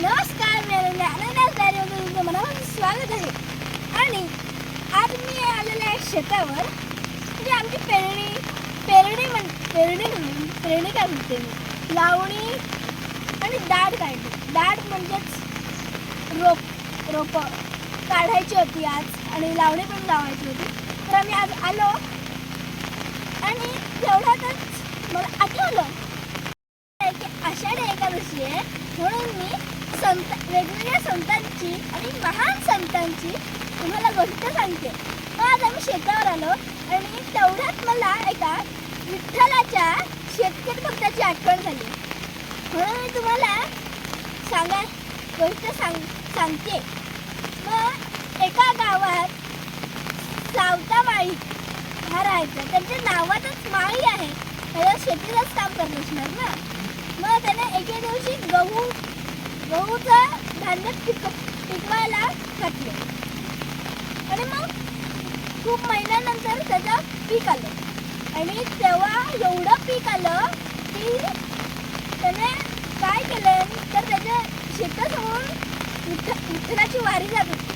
नमस्कार मेरे अनन्यास डायरीमध्ये तुमचं मनापासून स्वागत आहे आणि आज मी आलेले आहे शेतावर म्हणजे आमची पेरणी पेरणी म्हण पेरणी म्हणून पेरणी काय म्हणते मी? लावणी आणि दाढ काढली. दाढ म्हणजेच रोप रोपं काढायची होती आज आणि लावणी पण लावायची होती. तर आम्ही आज आलो आणि तेवढ्यातच मला आठवलं की आषाढी एकादशी आहे म्हणून मी संत वेगवेगळ्या संतांची आणि महान संतांची तुम्हाला गोष्ट सांगते. मग आज आम्ही शेतावर आलो आणि तेवढ्यात मला एका विठ्ठलाच्या शेतकरी भक्ताची आठवण झाली. म्हणून मी तुम्हाला सांगा गोष्ट सांग सांगते. मग एका गावात सावता माळी हा राहायचा त्यांच्या नावातच माळी आहे. त्याला शेतीलाच काम करत असणार ना? मग त्याने एके दिवशी गहू गहूचं धान्य पिक पिकवायला घातले. आणि मग खूप महिन्यानंतर त्याचं पीक आलं. आणि तेव्हा एवढं पीक आलं की त्याने काय केलं तर त्याच्या शेतासमोर विठ्ठ विठ्ठलाची वारी जात होती.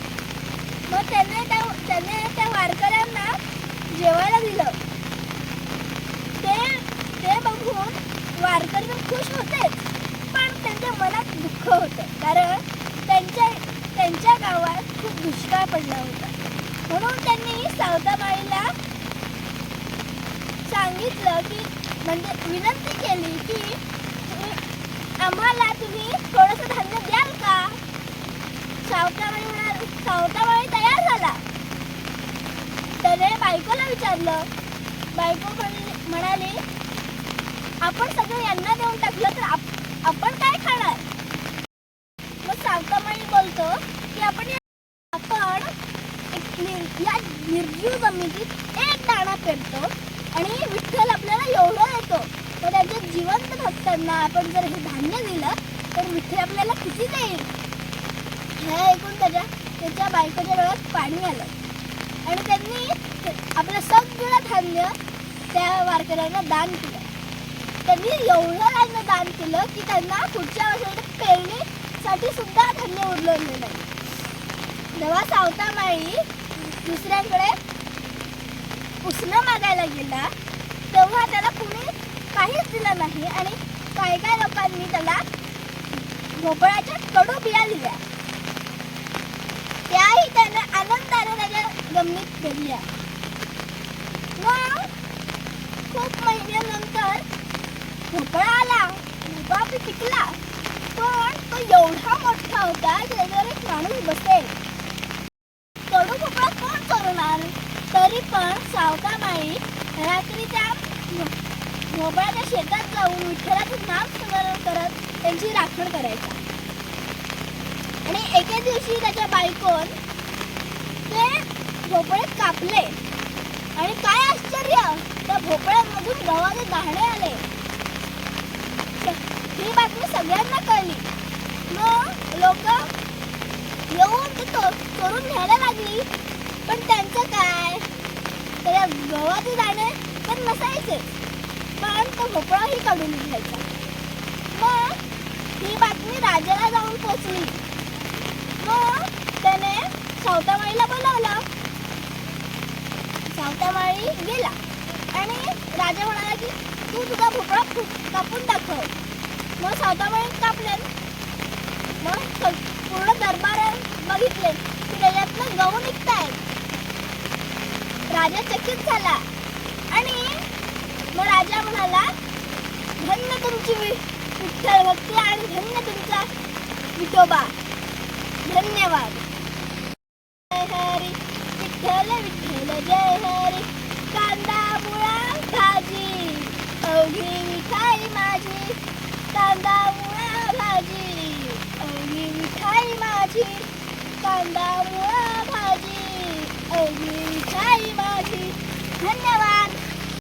मग त्याने त्या त्याने त्या वारकऱ्यांना जेवायला दिलं. ते ते बघून वारकरी खुश होतेच. पण त्यांच्या मनात दुःख होतं. कारण त्यांच्या त्यांच्या गावात खूप दुष्काळ पडला होता. म्हणून त्यांनी सावताबाईला सांगितलं की म्हणजे विनंती केली की आम्हाला तुम्ही थोडंसं धान्य द्याल का? सावताबाई म्हणाल सावताबाई तयार झाला. त्याने बायकोला विचारलं. बायको म्हणाली आपण सगळं यांना देऊन टाकलं तर आपण काय खा मग सावतामाई बोलतो की आपण या- आपण एक निर- या निर्जीव जमिनीत एक दाणा पेरतो आणि विठ्ठल आपल्याला एवढं देतो. तर त्यांच्या जिवंत भक्तांना आपण जर हे धान्य दिलं तर विठ्ठल आपल्याला किती देईल? हे ऐकून त्याच्या त्याच्या बायकोच्या डोळ्यात पाणी आलं. आणि त्यांनी आपलं सगळं धान्य त्या वारकऱ्यांना दान केलं. त्यांनी एवढं धान्य दान केलं की त्यांना पुढच्या वर्षी पेरणीसाठी सुद्धा धान्य उरलं नाही. जेव्हा सावता माळी दुसऱ्यांकडे उसणं मागायला गेला तेव्हा त्याला कुणी काहीच दिलं नाही आणि काही काही लोकांनी त्याला भोपळाच्या कडू बिया दिल्या त्याही त्याने आनंदाने त्याच्या गमनीत पेरल्या. मग खूप महिन्यानंतर भोपळा आला भोपळा बी पिकला पण तो एवढा मोठा होता की त्याच्यावर एक माणूस बसेल कडू भोपळा कोण चोरणार तरी पण सावका माई रात्री त्या भोपळ्याच्या शेतात जाऊन विठ्ठलाचं नाम स्मरण करत त्यांची राखण करायचा. आणि एके दिवशी त्याच्या बायकोन ते भोपळे कापले. आणि काय आश्चर्य त्या भोपळ्यामधून गव्हाचे दाणे आले. ही बातमी सगळ्यांना कळली. मग लोक येऊन ते तो चोरून घ्यायला लागली. पण त्या त्या गव्हाचे दाणे तर नसायचे. पण तो भोपळाही काढून घ्यायचा. मग ही बातमी राजाला जाऊन पोचली. मग त्याने सावतामाळीला बोलावलं. सावतामाळी गेला आणि राजा म्हणाला की तू तुझा भोपळा फु- कापून दाखव. मग सावतामाळी कापले मग पूर्ण दरबार बघितले की त्याच्यातनं गहू निघतायत. राजा चकित झाला. आणि मग राजा म्हणाला धन्य तुमची विठ्ठल भक्ती आणि धन्य तुमचा विठोबा. धन्यवाद. जय हरी विठ्ठल विठ्ठल जय हरी. कांदा मुळा भाजी. अवघी मिठाई माझी. कांदा मुळा भाजी. अवघी मिठाई माझी. कांदा मुळा 哎，你可以吗？去，真的吗？